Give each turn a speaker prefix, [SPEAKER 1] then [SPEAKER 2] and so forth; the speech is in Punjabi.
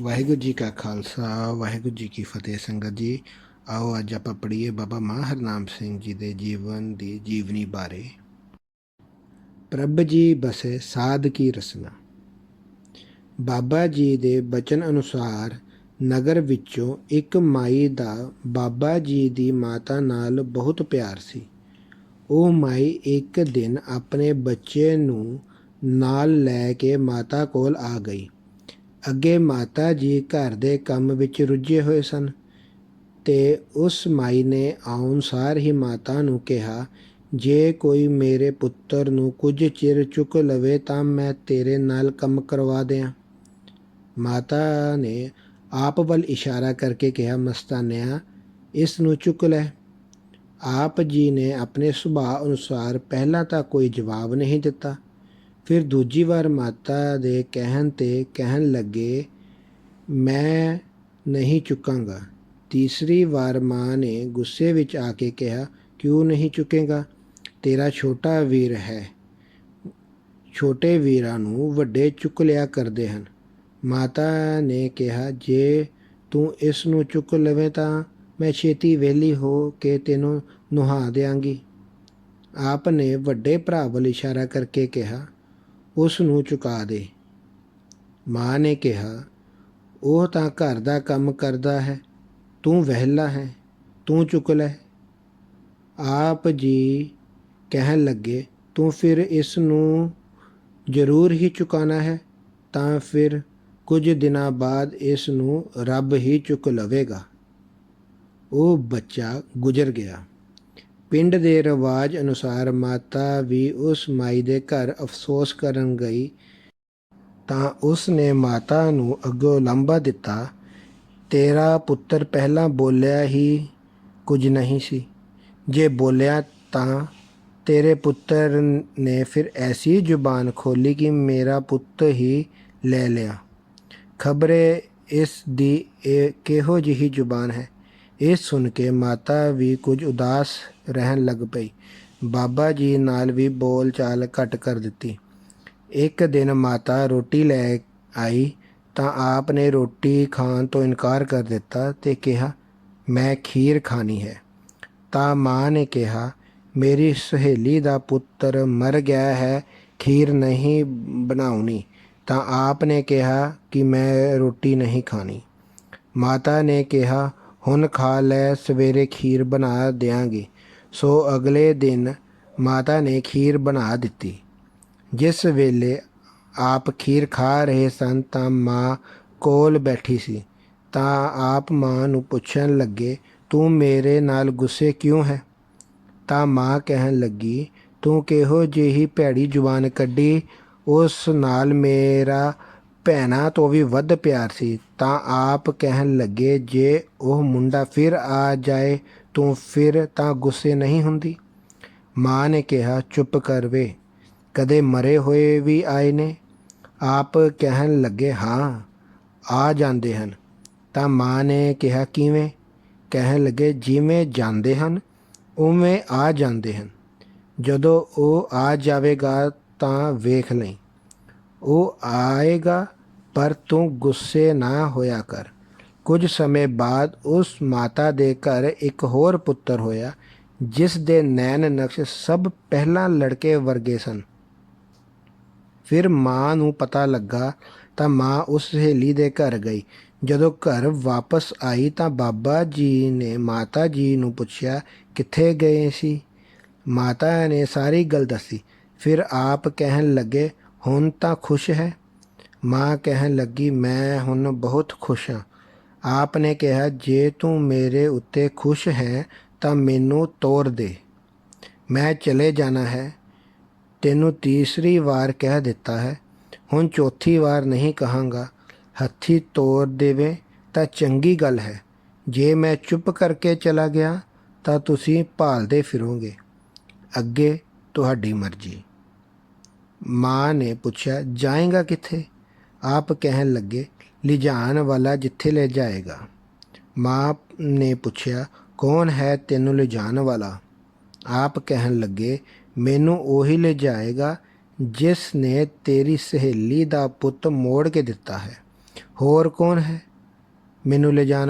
[SPEAKER 1] ਵਾਹਿਗੁਰੂ ਜੀ ਕਾ ਖਾਲਸਾ, ਵਾਹਿਗੁਰੂ ਜੀ ਕੀ ਫਤਿਹ ਸੰਗਤ ਜੀ। ਆਓ ਅੱਜ ਆਪਾਂ ਪੜ੍ਹੀਏ ਬਾਬਾ ਮਾਂ ਹਰਨਾਮ ਸਿੰਘ ਜੀ ਦੇ ਜੀਵਨ ਦੀ ਜੀਵਨੀ ਬਾਰੇ। ਪ੍ਰਭ ਜੀ ਬਸੇ ਸਾਧ ਕੀ ਰਸਨਾ। ਬਾਬਾ ਜੀ ਦੇ ਬਚਨ ਅਨੁਸਾਰ ਨਗਰ ਵਿੱਚੋਂ ਇੱਕ ਮਾਈ ਦਾ ਬਾਬਾ ਜੀ ਦੀ ਮਾਤਾ ਨਾਲ ਬਹੁਤ ਪਿਆਰ ਸੀ। ਉਹ ਮਾਈ ਇੱਕ ਦਿਨ ਆਪਣੇ ਬੱਚੇ ਨੂੰ ਨਾਲ ਲੈ ਕੇ ਮਾਤਾ ਕੋਲ ਆ ਗਈ। ਅੱਗੇ ਮਾਤਾ ਜੀ ਘਰ ਦੇ ਕੰਮ ਵਿੱਚ ਰੁੱਝੇ ਹੋਏ ਸਨ ਤੇ ਉਸ ਮਾਈ ਨੇ ਆਉਣ ਸਾਰ ਹੀ ਮਾਤਾ ਨੂੰ ਕਿਹਾ, ਜੇ ਕੋਈ ਮੇਰੇ ਪੁੱਤਰ ਨੂੰ ਕੁਝ ਚਿਰ ਚੁੱਕ ਲਵੇ ਤਾਂ ਮੈਂ ਤੇਰੇ ਨਾਲ ਕੰਮ ਕਰਵਾ ਦਿਆਂ। ਮਾਤਾ ਨੇ ਆਪ ਵੱਲ ਇਸ਼ਾਰਾ ਕਰਕੇ ਕਿਹਾ, ਮਸਤਾਨਿਆ, ਇਸ ਨੂੰ ਚੁੱਕ ਲੈ। ਆਪ ਜੀ ਨੇ ਆਪਣੇ ਸੁਭਾਅ ਅਨੁਸਾਰ ਪਹਿਲਾਂ ਤਾਂ ਕੋਈ ਜਵਾਬ ਨਹੀਂ ਦਿੱਤਾ। ਫਿਰ ਦੂਜੀ ਵਾਰ ਮਾਤਾ ਦੇ ਕਹਿਣ ਤੇ ਕਹਿਣ ਲੱਗੇ, ਮੈਂ ਨਹੀਂ ਚੁੱਕਾਂਗਾ। ਤੀਸਰੀ ਵਾਰ ਮਾਂ ਨੇ ਗੁੱਸੇ ਵਿੱਚ ਆ ਕੇ ਕਿਹਾ, ਕਿਉਂ ਨਹੀਂ ਚੁੱਕੇਗਾ? ਤੇਰਾ ਛੋਟਾ ਵੀਰ ਹੈ। ਛੋਟੇ ਵੀਰਾਂ ਨੂੰ ਵੱਡੇ ਚੁੱਕ ਲਿਆ ਕਰਦੇ ਹਨ। ਮਾਤਾ ਨੇ ਕਿਹਾ, ਜੇ ਤੂੰ ਇਸ ਨੂੰ ਚੁੱਕ ਲਵੇਂ ਤਾਂ ਮੈਂ ਛੇਤੀ ਵਿਹਲੀ ਹੋ ਕੇ ਤੈਨੂੰ ਨੁਹਾ ਦਿਆਂਗੀ। ਆਪ ਨੇ ਵੱਡੇ ਭਰਾ ਵੱਲ ਇਸ਼ਾਰਾ ਕਰਕੇ ਕਿਹਾ ਉਸ ਨੂੰ ਚੁਕਾ ਦੇ। ਮਾਂ ਨੇ ਕਿਹਾ, ਉਹ ਤਾਂ ਘਰ ਦਾ ਕੰਮ ਕਰਦਾ ਹੈ। ਤੂੰ ਵਹਿਲਾ ਹੈ। ਤੂੰ ਚੁੱਕ ਲੈ। ਆਪ ਜੀ ਕਹਿਣ ਲੱਗੇ, ਤੂੰ ਫਿਰ ਇਸ ਨੂੰ ਜ਼ਰੂਰ ਹੀ ਚੁਕਾਣਾ ਹੈ, ਤਾਂ ਫਿਰ ਕੁਝ ਦਿਨਾਂ ਬਾਅਦ ਇਸ ਨੂੰ ਰੱਬ ਹੀ ਚੁੱਕ ਲਵੇਗਾ। ਉਹ ਬੱਚਾ ਗੁਜ਼ਰ ਗਿਆ। ਪਿੰਡ ਦੇ ਰਿਵਾਜ ਅਨੁਸਾਰ ਮਾਤਾ ਵੀ ਉਸ ਮਾਈ ਦੇ ਘਰ ਅਫਸੋਸ ਕਰਨ ਗਈ ਤਾਂ ਉਸ ਨੇ ਮਾਤਾ ਨੂੰ ਅੱਗੋਂ ਲੰਬਾ ਦਿੱਤਾ। ਤੇਰਾ ਪੁੱਤਰ ਪਹਿਲਾਂ ਬੋਲਿਆ ਹੀ ਕੁਝ ਨਹੀਂ ਸੀ। ਜੇ ਬੋਲਿਆ ਤਾਂ ਤੇਰੇ ਪੁੱਤਰ ਨੇ ਫਿਰ ਐਸੀ ਜ਼ੁਬਾਨ ਖੋਲੀ ਕਿ ਮੇਰਾ ਪੁੱਤ ਹੀ ਲੈ ਲਿਆ। ਖਬਰੇ ਇਸ ਦੀ ਇਹ ਕਿਹੋ ਜਿਹੀ ਜ਼ੁਬਾਨ ਹੈ? ਇਹ ਸੁਣ ਕੇ ਮਾਤਾ ਵੀ ਕੁਝ ਉਦਾਸ ਰਹਿਣ ਲੱਗ ਪਈ। ਬਾਬਾ ਜੀ ਨਾਲ ਵੀ ਬੋਲ ਚਾਲ ਘਟ ਕਰ ਦਿੱਤੀ। ਇੱਕ ਦਿਨ ਮਾਤਾ ਰੋਟੀ ਲੈ ਆਈ ਤਾਂ ਆਪ ਨੇ ਰੋਟੀ ਖਾਣ ਤੋਂ ਇਨਕਾਰ ਕਰ ਦਿੱਤਾ ਤੇ ਕਿਹਾ, ਮੈਂ ਖੀਰ ਖਾਣੀ ਹੈ। ਤਾਂ ਮਾਂ ਨੇ ਕਿਹਾ, ਮੇਰੀ ਸਹੇਲੀ ਦਾ ਪੁੱਤਰ ਮਰ ਗਿਆ ਹੈ, ਖੀਰ ਨਹੀਂ ਬਣਾਉਣੀ। ਤਾਂ ਆਪ ਨੇ ਕਿਹਾ ਕਿ ਮੈਂ ਰੋਟੀ ਨਹੀਂ ਖਾਣੀ। ਮਾਤਾ ਨੇ ਕਿਹਾ ਹੁਣ ਖਾ ਲੈ, ਸਵੇਰੇ ਖੀਰ ਬਣਾ ਦਿਆਂਗੇ। ਸੋ ਅਗਲੇ ਦਿਨ ਮਾਤਾ ਨੇ ਖੀਰ ਬਣਾ ਦਿੱਤੀ। ਜਿਸ ਵੇਲੇ ਆਪ ਖੀਰ ਖਾ ਰਹੇ ਸਨ ਤਾਂ ਮਾਂ ਕੋਲ ਬੈਠੀ ਸੀ। ਤਾਂ ਆਪ ਮਾਂ ਨੂੰ ਪੁੱਛਣ ਲੱਗੇ, ਤੂੰ ਮੇਰੇ ਨਾਲ ਗੁੱਸੇ ਕਿਉਂ ਹੈ? ਤਾਂ ਮਾਂ ਕਹਿਣ ਲੱਗੀ, ਤੂੰ ਕਿਹੋ ਜਿਹੀ ਭੈੜੀ ਜ਼ੁਬਾਨ ਕੱਢੀ, ਉਸ ਨਾਲ ਮੇਰਾ ਭੈਣਾਂ ਤੋਂ ਵੀ ਵੱਧ ਪਿਆਰ ਸੀ, ਤਾਂ ਆਪ ਕਹਿਣ ਲੱਗੇ, ਜੇ ਉਹ ਮੁੰਡਾ ਫਿਰ ਆ ਜਾਏ, ਤੂੰ ਫਿਰ ਤਾਂ ਗੁੱਸੇ ਨਹੀਂ ਹੁੰਦੀ। ਮਾਂ ਨੇ ਕਿਹਾ, ਚੁੱਪ ਕਰ ਵੇ, ਕਦੇ ਮਰੇ ਹੋਏ ਵੀ ਆਏ ਨੇ? ਆਪ ਕਹਿਣ ਲੱਗੇ, ਹਾਂ, ਆ ਜਾਂਦੇ ਹਨ। ਤਾਂ ਮਾਂ ਨੇ ਕਿਹਾ, ਕਿਵੇਂ? ਕਹਿਣ ਲੱਗੇ, ਜਿਵੇਂ ਜਾਂਦੇ ਹਨ, ਉਵੇਂ ਆ ਜਾਂਦੇ ਹਨ। ਜਦੋਂ ਉਹ ਆ ਜਾਵੇਗਾ ਤਾਂ ਵੇਖ ਲਈ। ਉਹ ਆਏਗਾ ਪਰ ਤੂੰ ਗੁੱਸੇ ਨਾ ਹੋਇਆ ਕਰ। ਕੁਝ ਸਮੇਂ ਬਾਅਦ ਉਸ ਮਾਤਾ ਦੇ ਘਰ ਇੱਕ ਹੋਰ ਪੁੱਤਰ ਹੋਇਆ, ਜਿਸ ਦੇ ਨੈਣ ਨਕਸ਼ ਸਭ ਪਹਿਲਾਂ ਲੜਕੇ ਵਰਗੇ ਸਨ। ਫਿਰ ਮਾਂ ਨੂੰ ਪਤਾ ਲੱਗਾ ਤਾਂ ਮਾਂ ਉਸ ਸਹੇਲੀ ਦੇ ਘਰ ਗਈ। ਜਦੋਂ ਘਰ ਵਾਪਸ ਆਈ ਤਾਂ ਬਾਬਾ ਜੀ ਨੇ ਮਾਤਾ ਜੀ ਨੂੰ ਪੁੱਛਿਆ, ਕਿੱਥੇ ਗਏ ਸੀ? ਮਾਤਾ ਨੇ ਸਾਰੀ ਗੱਲ ਦੱਸੀ। ਫਿਰ ਆਪ ਕਹਿਣ ਲੱਗੇ, ਹੁਣ ਤਾਂ ਖੁਸ਼ ਹੈ। ਮਾਂ ਕਹਿਣ ਲੱਗੀ, ਮੈਂ ਹੁਣ ਬਹੁਤ ਖੁਸ਼ ਹਾਂ ਆਪ ਨੇ ਕਿਹਾ, ਜੇ ਤੂੰ ਮੇਰੇ ਉੱਤੇ ਖੁਸ਼ ਹੈ, ਤਾਂ ਮੈਨੂੰ ਤੋਰ ਦੇ। ਮੈਂ ਚਲੇ ਜਾਣਾ ਹੈ। ਤੈਨੂੰ ਤੀਸਰੀ ਵਾਰ ਕਹਿ ਦਿੱਤਾ ਹੈ। ਹੁਣ ਚੌਥੀ ਵਾਰ ਨਹੀਂ ਕਹਾਂਗਾ। ਹੱਥੀ ਤੋਰ ਦੇਵੇ ਤਾਂ ਚੰਗੀ ਗੱਲ ਹੈ। ਜੇ ਮੈਂ ਚੁੱਪ ਕਰਕੇ ਚਲਾ ਗਿਆ, ਤਾਂ ਤੁਸੀਂ ਭਾਲਦੇ ਫਿਰੋਗੇ। ਅੱਗੇ ਤੁਹਾਡੀ ਮਰਜ਼ੀ। ਮਾਂ ਨੇ ਪੁੱਛਿਆ, ਜਾਏਗਾ ਕਿੱਥੇ? ਆਪ ਕਹਿਣ ਲੱਗੇ, ਲਿਜਾਣ ਵਾਲਾ ਜਿੱਥੇ ਲੈ ਜਾਏਗਾ? ਮਾਂ ਨੇ ਪੁੱਛਿਆ, ਕੌਣ ਹੈ ਤੈਨੂੰ ਲਿਜਾਣ ਵਾਲਾ? ਆਪ ਕਹਿਣ ਲੱਗੇ, ਮੈਨੂੰ ਉਹੀ ਲੈ ਜਾਏਗਾ ਜਿਸ ਨੇ ਤੇਰੀ ਸਹੇਲੀ ਦਾ ਪੁੱਤ ਮੋੜ ਕੇ ਦਿੱਤਾ ਹੈ। ਹੋਰ ਕੌਣ ਹੈ? ਮੈਨੂੰ ਲਿਜਾਣ